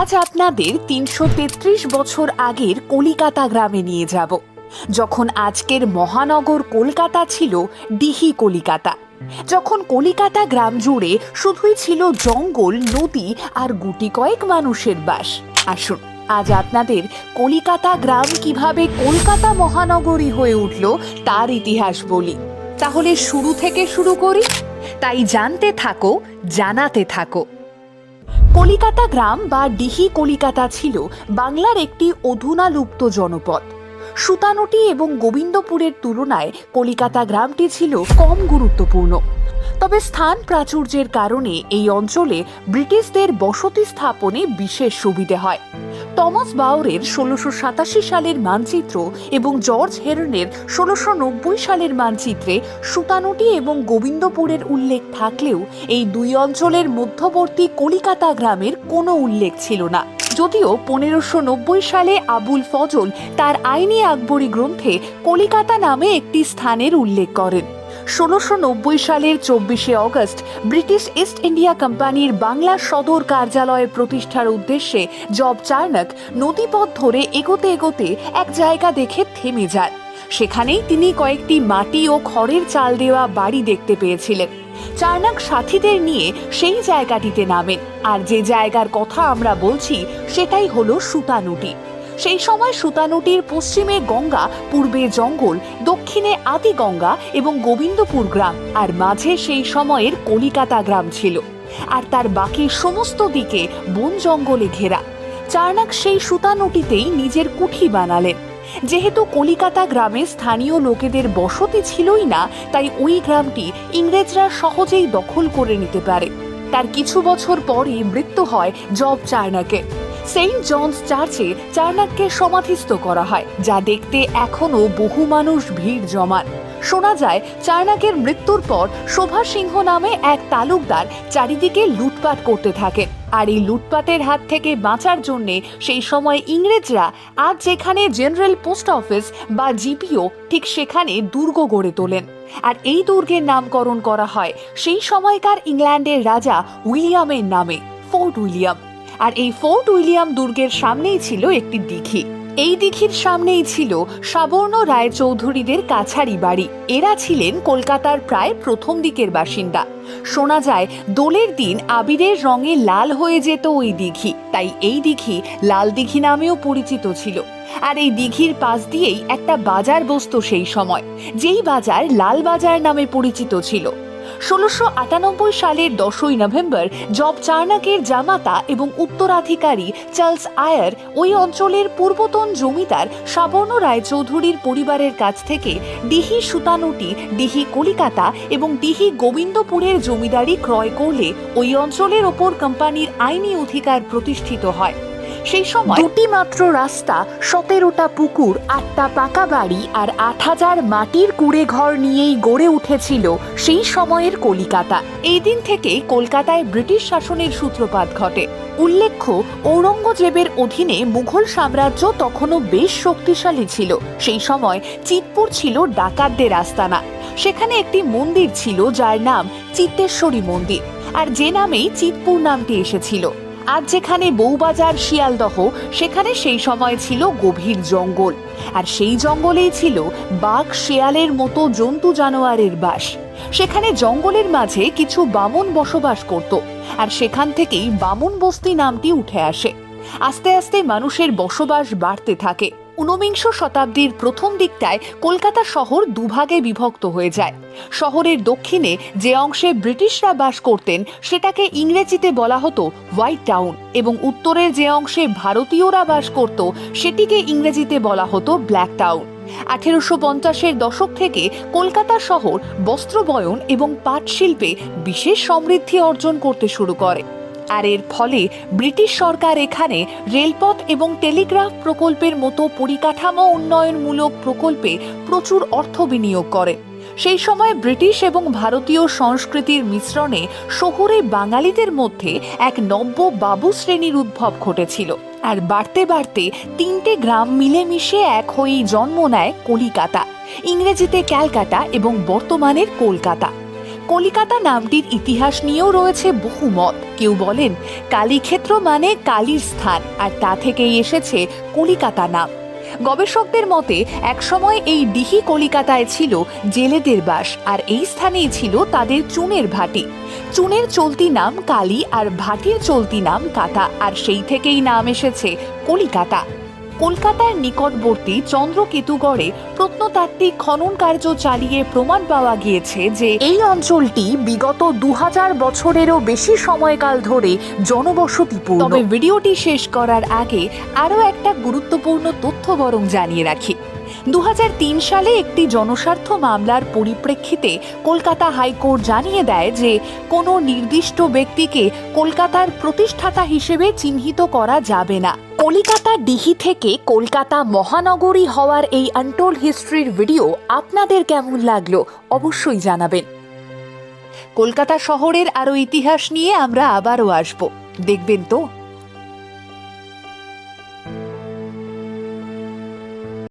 আজ আপনাদের তিনশো তেত্রিশ বছর আগের কলিকাতা গ্রামে নিয়ে যাব। যখন আজকের মহানগর কলকাতা ছিল ডিহি কলিকাতা। যখন কলিকাতা গ্রাম জুড়ে শুধুই ছিল জঙ্গল, নদী আর গুটি কয়েক মানুষের বাস। আসুন, আজ আপনাদের কলিকাতা গ্রাম কীভাবে কলকাতা মহানগরী হয়ে উঠল তার ইতিহাস বলি। তাহলে শুরু থেকে শুরু করি। তাই জানতে থাকো, জানাতে থাকো। কলিকাতা গ্রাম বা ডিহি কলিকাতা ছিল বাংলার একটি অধুনা লুপ্ত জনপদ। সুতানুটি এবং গোবিন্দপুরের তুলনায় কলিকাতা গ্রামটি ছিল কম গুরুত্বপূর্ণ। তবে স্থান প্রাচুর্যের কারণে এই অঞ্চলে ব্রিটিশদের বসতি স্থাপনে বিশেষ সুবিধে হয়। টমাস বাউরের ষোলোশো সাতাশি সালের মানচিত্র এবং জর্জ হেরনের ষোলোশো নব্বই সালের মানচিত্রে সুতানুটি এবং গোবিন্দপুরের উল্লেখ থাকলেও এই দুই অঞ্চলের মধ্যবর্তী কলিকাতা গ্রামের কোনো উল্লেখ ছিল না। যদিও পনেরোশো নব্বই সালে আবুল ফজল তার আইনি আকবরী গ্রন্থে কলিকাতা নামে একটি স্থানের উল্লেখ করেন। ষোলোশো সালের চব্বিশে অগস্ট ব্রিটিশ ইস্ট ইন্ডিয়া কোম্পানির বাংলা সদর কার্যালয় প্রতিষ্ঠার উদ্দেশ্যে জব চার্নক নদীপথ ধরে এগোতে এগোতে এক জায়গা দেখে থেমে যান। সেখানেই তিনি কয়েকটি মাটি ও খড়ের চাল দেওয়া বাড়ি দেখতে পেয়েছিলেন। চার্নাক সাথীদের নিয়ে সেই জায়গাটিতে নামেন। আর যে জায়গার কথা আমরা বলছি, সেটাই হলো সুতানুটি। সেই সময় সুতানুটির পশ্চিমে গঙ্গা, পূর্বে জঙ্গল, দক্ষিণে আদি গঙ্গা এবং গোবিন্দপুর গ্রাম, আর মাঝে সেই সময়ের কলিকাতা গ্রাম ছিল। আর তার বাকি সমস্ত দিকে বন জঙ্গলে ঘেরা। চার্নাক সেই সুতানুটিতেই নিজের কুঠি বানালেন। যেহেতু কলিকাতা গ্রামে স্থানীয় লোকেদের বসতি ছিলই না, তাই ওই গ্রামটি ইংরেজরা সহজেই দখল করে নিতে পারে। তার কিছু বছর পরই মৃত্যু হয় জব চার্নাকে। সেন্ট জনস চার্চে চার্নাককে সমাধিস্থ করা হয়, যা দেখতে এখনও বহু মানুষ ভিড় জমান। শোনা যায় চার্নাকের মৃত্যুর পর শোভা সিংহ নামে এক তালুকদার চারিদিকে লুটপাট করতে থাকেন আর এই লুটপাটের হাত থেকে বাঁচার জন্য সেই সময় ইংরেজরা আজ যেখানে জেনারেল পোস্ট অফিস বা জিপিও ঠিক সেখানে দুর্গ গড়ে তোলেন। আর এই দুর্গের নামকরণ করা হয় সেই সময়কার ইংল্যান্ডের রাজা উইলিয়ামের নামে, ফোর্ট উইলিয়াম। আর এই ফোর্ট উইলিয়াম দুর্গের সামনেই ছিল একটি দিঘি। এই দিঘির সামনেই ছিল সাবর্ণ রায়চৌধুরীদের কাছারি বাড়ি। এরা ছিলেন কলকাতার প্রায় প্রথম দিকের বাসিন্দা। শোনা যায়, দোলের দিন আবিরের রঙে লাল হয়ে যেত ওই দিঘি, তাই এই দিঘি লাল দিঘি নামেও পরিচিত ছিল। আর এই দিঘির পাশ দিয়েই একটা বাজার বসতো সেই সময়, যেই বাজার লাল বাজার নামে পরিচিত ছিল। ষোলোশো আটানব্বই সালের দশই নভেম্বর, জব চার্নাকের জামাতা এবং উত্তরাধিকারী চার্লস আয়ার ওই অঞ্চলের পূর্বতন জমিদার সাবর্ণ রায়চৌধুরীর পরিবারের কাছ থেকে ডিহি সুতানুটি ডিহি কলিকাতা এবং ডিহি গোবিন্দপুরের জমিদারি ক্রয় করলে ওই অঞ্চলের ওপর কোম্পানির আইনি অধিকার প্রতিষ্ঠিত হয়। সেই সময় দুটি মাত্র রাস্তা, সতেরোটা পুকুর, আটটা পাকা বাড়ি আর আট হাজার মাটির কুড়ে ঘর নিয়েই গড়ে উঠেছিল সেই সময়ের কলিকাতা। এই দিন থেকেই কলকাতায় ব্রিটিশ শাসনের সূত্রপাত ঘটে। উল্লেখ্য, ঔরঙ্গজেবের অধীনে মুঘল সাম্রাজ্য তখনও বেশ শক্তিশালী ছিল। সেই সময় চিতপুর ছিল ডাকাতদের আস্তানা। সেখানে একটি মন্দির ছিল যার নাম চিত্তেশ্বরী মন্দির। আর যে নামেই চিতপুর নামটি এসেছিল। আজ যেখানে বউবাজার শিয়ালদহ, সেখানে সেই সময় ছিল গভীর জঙ্গল। আর সেই জঙ্গলেই ছিল বাঘ শেয়ালের মতো জন্তু জানোয়ারের বাস। সেখানে জঙ্গলের মাঝে কিছু বামন বসবাস করত, আর সেখান থেকেই বামন বস্তি নামটি উঠে আসে। আস্তে আস্তে মানুষের বসবাস বাড়তে থাকে। ঊনবিংশ শতাব্দীর প্রথম দিকটায় কলকাতা শহর দুভাগে বিভক্ত হয়ে যায়। শহরের দক্ষিণে যে অংশে ব্রিটিশরা বাস করতেন, সেটাকে ইংরেজিতে বলা হতো হোয়াইট টাউন এবং উত্তরের যে অংশে ভারতীয়রা বাস করত, সেটিকে ইংরেজিতে বলা হতো ব্ল্যাক টাউন। আঠেরোশো পঞ্চাশের দশক থেকে কলকাতা শহর বস্ত্রবয়ন এবং পাট শিল্পে বিশেষ সমৃদ্ধি অর্জন করতে শুরু করে। আর এর ফলে ব্রিটিশ সরকার এখানে রেলপথ এবং টেলিগ্রাফ প্রকল্পের মতো পরিকাঠামো উন্নয়নমূলক প্রকল্পে প্রচুর অর্থ বিনিয়োগ করে। সেই সময় ব্রিটিশ এবং ভারতীয় সংস্কৃতির মিশ্রণে শহুরে বাঙালিদের মধ্যে এক নব্য বাবু শ্রেণির উদ্ভব ঘটেছিল। আর বাড়তে বাড়তে তিনটে গ্রাম মিলেমিশে এক হয়েই জন্ম নেয় কলিকাতা। ইংরেজিতে ক্যালকাটা এবং বর্তমানের কলকাতা। কলিকাতা নামটির ইতিহাস নিয়েও রয়েছে বহু মত কেউ বলেন, কালীক্ষেত্র মানে কালীর স্থান, আর তা থেকেই এসেছে কলিকাতা নাম। গবেষকদের মতে, একসময় এই ডিহি কলিকাতায় ছিল জেলেদের বাস, আর এই স্থানেই ছিল তাদের চুনের ভাটি। চুনের চলতি নাম কালী, আর ভাটির চলতি নাম কাতা আর সেই থেকেই নাম এসেছে কলিকাতা। কলকাতার নিকটবর্তী চন্দ্রকেতুগড়ে প্রত্নতাত্ত্বিক খনন কার্য চালিয়ে প্রমাণ পাওয়া গিয়েছে যে এই অঞ্চলটি বিগত দু হাজার বছরেরও বেশি সময়কাল ধরে জনবসতিপূর্ণ। তবে ভিডিওটি শেষ করার আগে আরও একটা গুরুত্বপূর্ণ তথ্য বরং জানিয়ে রাখি। দু হাজার তিন সালে একটি জনস্বার্থ মামলার পরিপ্রেক্ষিতে কলকাতা হাইকোর্ট জানিয়ে দেয় যে কোনো নির্দিষ্ট ব্যক্তিকে কলকাতার প্রতিষ্ঠাতা হিসেবে চিহ্নিত করা যাবে না। কলিকাতা ডিহি থেকে কলকাতা মহানগরী হওয়ার এই আনটোল্ড হিস্ট্রির ভিডিও আপনাদের কেমন লাগল অবশ্যই জানাবেন। কলকাতা শহরের আরও ইতিহাস নিয়ে আমরা আবারও আসব। দেখবেন তো?